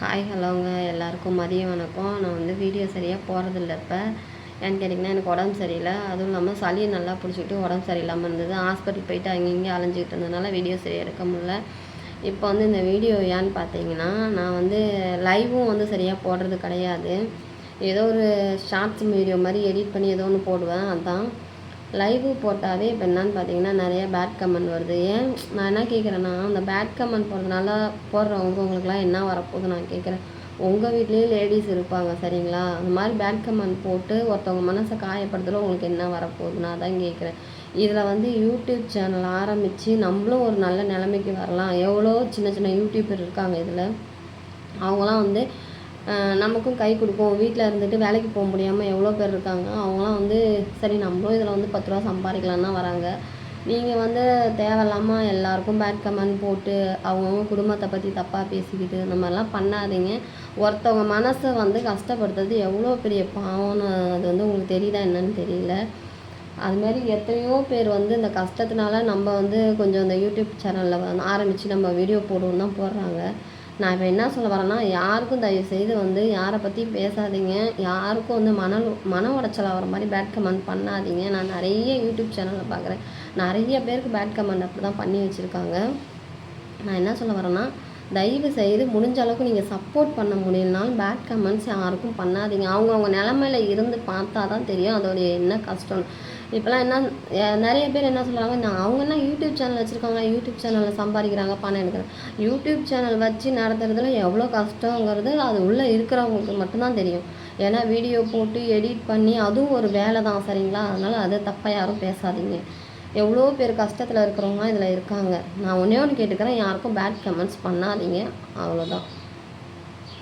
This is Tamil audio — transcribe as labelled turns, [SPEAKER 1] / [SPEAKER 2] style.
[SPEAKER 1] ஹாய் ஹலோங்க எல்லாருக்கும் மதிய வணக்கம். நான் வந்து வீடியோ சரியாக போகிறதில்ல இப்போ. ஏன்னு கேட்டிங்கன்னா எனக்கு உடம்பு சரியில்லை. அதுவும் இல்லாமல் சளியை நல்லா பிடிச்சிக்கிட்டு உடம்பு சரியில்லாமல் இருந்தது. ஹாஸ்பிட்டல் போயிட்டு அங்கே இங்கே அலைஞ்சிக்கிட்டு இருந்ததுனால வீடியோ சரியாக எடுக்க முடியல. இப்போ வந்து இந்த வீடியோ ஏன்னு பார்த்தீங்கன்னா நான் வந்து லைவும் வந்து சரியாக போடுறது கிடையாது. ஏதோ ஒரு ஷார்ட்ஸ் வீடியோ மாதிரி எடிட் பண்ணி ஏதோ ஒன்று போடுவேன். அதுதான் லைவு போட்டாவே இப்போ என்னன்னு பார்த்தீங்கன்னா நிறைய பேட் கமெண்ட் வருது. ஏன் நான் என்ன கேட்குறேன்னா அந்த பேட் கமெண்ட் போடுறதுனால போடுறவங்க உங்களுக்குலாம் என்ன வரப்போகுது நான் கேட்குறேன் உங்கள் வீட்லேயும் லேடிஸ் இருப்பாங்க சரிங்களா? அந்த மாதிரி பேட் கமெண்ட் போட்டு ஒருத்தவங்க மனசை காயப்படுத்தல உங்களுக்கு என்ன வரப்போகுது நான் தான் கேட்குறேன் இதில் வந்து யூடியூப் சேனல் ஆரம்பித்து நம்மளும் ஒரு நல்ல நிலைமைக்கு வரலாம். எவ்வளோ சின்ன சின்ன யூடியூபர் இருக்காங்க இதில். அவங்களாம் வந்து நமக்கும் கை கொடுக்கும். வீட்டில் இருந்துட்டு வேலைக்கு போக முடியாமல் எவ்வளோ பேர் இருக்காங்க? அவங்களாம் வந்து சரி நம்மளும் இதில் வந்து பத்து ரூபா சம்பாதிக்கலாம் தான் வராங்க. நீங்கள் வந்து தேவையில்லாமல் எல்லாருக்கும் பேட் கமெண்ட் போட்டு அவங்கவுங்க குடும்பத்தை பற்றி தப்பாக பேசிக்கிட்டு இந்த மாதிரிலாம் பண்ணாதீங்க. ஒருத்தவங்க மனசை வந்து கஷ்டப்படுத்துறது எவ்வளோ பெரிய பாவம்னு அது வந்து உங்களுக்கு தெரியுதா என்னன்னு தெரியல. அது மாதிரி எத்தனையோ பேர் வந்து இந்த கஷ்டத்தினால நம்ம வந்து கொஞ்சம் இந்த யூடியூப் சேனலில் வந்து ஆரம்பித்து நம்ம வீடியோ போடுவோம் தான் போடுறாங்க. நான் இப்போ என்ன சொல்ல வரேன்னா யாருக்கும் தயவு செய்து வந்து யாரை பற்றி பேசாதீங்க. யாருக்கும் வந்து மன மன உடைச்சல் ஆகிற மாதிரி பேட் கமெண்ட் பண்ணாதீங்க. நான் நிறைய யூடியூப் சேனலில் பார்க்குறேன் நிறைய பேருக்கு பேட் கமெண்ட் அப்படி தான் பண்ணி வச்சுருக்காங்க. நான் என்ன சொல்ல வரேன்னா தயவு செய்து முடிஞ்ச அளவுக்கு நீங்கள் சப்போர்ட் பண்ண முடியலனாலும் பேட் கமெண்ட்ஸ் யாருக்கும் பண்ணாதீங்க. அவங்கவுங்க நிலமையில இருந்து பார்த்தா தான் தெரியும் அதோடைய என்ன கஷ்டம். இப்போலாம் என்ன நிறைய பேர் என்ன சொல்கிறாங்க நான் அவங்க என்ன யூடியூப் சேனல் வச்சுருக்காங்க யூடியூப் சேனலில் சம்பாதிக்கிறாங்க பணம் எடுக்கிறாங்க. யூடியூப் சேனல் வச்சு நடத்துறதுல எவ்வளோ கஷ்டங்கிறது அது உள்ளே இருக்கிறவங்களுக்கு மட்டும்தான் தெரியும். ஏன்னா வீடியோ போட்டு எடிட் பண்ணி அதுவும் ஒரு வேலை தான் சரிங்களா? அதனால் அதை தப்பாக யாரும் பேசாதீங்க. எவ்வளோ பேர் கஷ்டத்தில் இருக்கிறவங்க இதில் இருக்காங்க. நான் ஒன்றே ஒன்று கேட்டுக்கிறேன் யாருக்கும் பேட் கமெண்ட்ஸ் பண்ணாதீங்க. அவ்வளோதான்